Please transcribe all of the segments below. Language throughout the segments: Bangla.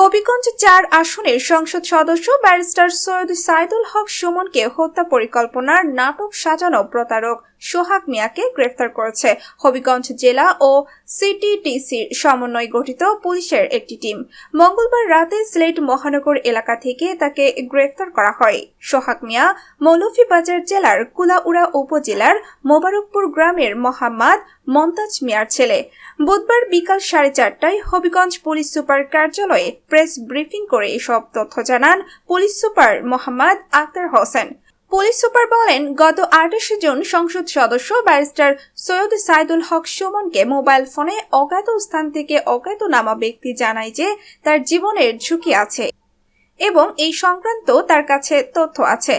হবিগঞ্জ চার আসনের সংসদ সদস্য ব্যারিস্টার সৈয়দ সাইদুল হক সুমনকে হত্যা পরিকল্পনার নাটক সাজানো প্রতারক সোহাগ মিয়াকে গ্রেফতার করেছে হবিগঞ্জ জেলা ও সিটিটিসির সমন্বয় গঠিত পুলিশের একটি টিম। মঙ্গলবার রাতে সিলেট মহানগর এলাকা থেকে তাকে গ্রেফতার করা হয়। সোহাগ মিয়া মৌলভীবাজার জেলার কুলাউড়া উপজেলার মোবারকপুর গ্রামের মোহাম্মদ মন্তাজ মিয়ার ছেলে। বুধবার বিকাল সাড়ে চারটায় হবিগঞ্জ পুলিশ সুপার কার্যালয়ে প্রেস ব্রিফিং করে এসব তথ্য জানান police super Mohammad Akter Hossain. Police super বলেন, গত আঠাশে জুন সংসদ সদস্য ব্যারিস্টার সৈয়দ সাইদুল হক সুমনকে মোবাইল ফোনে অজ্ঞাত স্থান থেকে অজ্ঞাত নামা ব্যক্তি জানায় যে তার জীবনের ঝুঁকি আছে এবং এই সংক্রান্ত তার কাছে তথ্য আছে।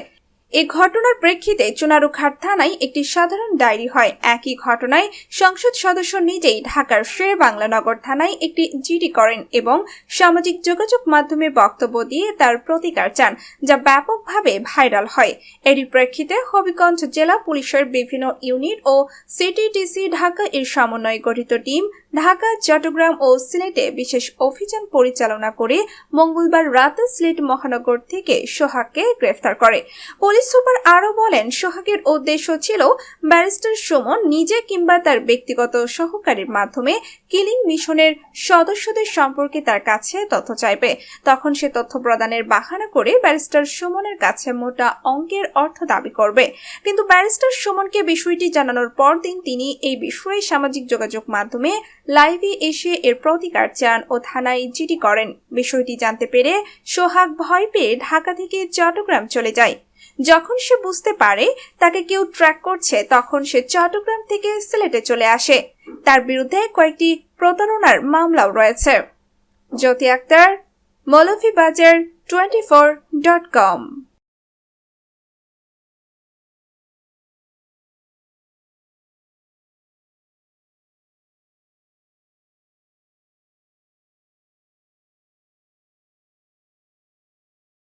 এই ঘটনার প্রেক্ষিতে চুনারুঘাট থানায় একটি সাধারণ ডায়েরি হয়। একই ঘটনায় সংসদ সদস্য নিজেই ঢাকার শের বাংলানগর থানায় একটি জিডি করেন এবং সামাজিক যোগাযোগ মাধ্যমে বক্তব্য দিয়ে তার প্রতিকার চান, যা ব্যাপকভাবে ভাইরাল হয়। এরই প্রেক্ষিতে হবিগঞ্জ জেলা পুলিশের বিভিন্ন ইউনিট ও সিটিটিসি ঢাকা এর সমন্বয়ে গঠিত টিম ঢাকা, চট্টগ্রাম ও সিলেটে বিশেষ অভিযান পরিচালনা করে মঙ্গলবার রাতে সিলেট মহানগর থেকে সোহাগকে গ্রেফতার করে। পুলিশ সুপার আরও বলেন, সোহাগের উদ্দেশ্য ছিল ব্যারিস্টার সুমন নিজে কিংবা তার ব্যক্তিগত সহকারীর মাধ্যমে কিলিং মিশনের সদস্যদের সম্পর্কে তার কাছে তথ্য চাইবে। তখন সে তথ্য প্রদানের বাহানা করে ব্যারিস্টার সুমনের কাছে মোটা অঙ্কের অর্থ দাবি করবে। কিন্তু ব্যারিস্টার সুমনকে বিষয়টি জানানোর পর দিন তিনি এই বিষয়ে সামাজিক যোগাযোগ মাধ্যমে লাইভে এসে এর প্রতিকার চান ও থানায় জিডি করেন। বিষয়টি জানতে পেরে সোহাগ ভয় পেয়ে ঢাকা থেকে চট্টগ্রাম চলে যায়। যখন সে বুঝতে পারে তাকে কেউ ট্র্যাক করছে, তখন সে চট্টগ্রাম থেকে সিলেটে চলে আসে। তার বিরুদ্ধে কয়েকটি প্রতারণার মামলাও রয়েছে। Jyoti Akter, Moulvibazar twenty four dot com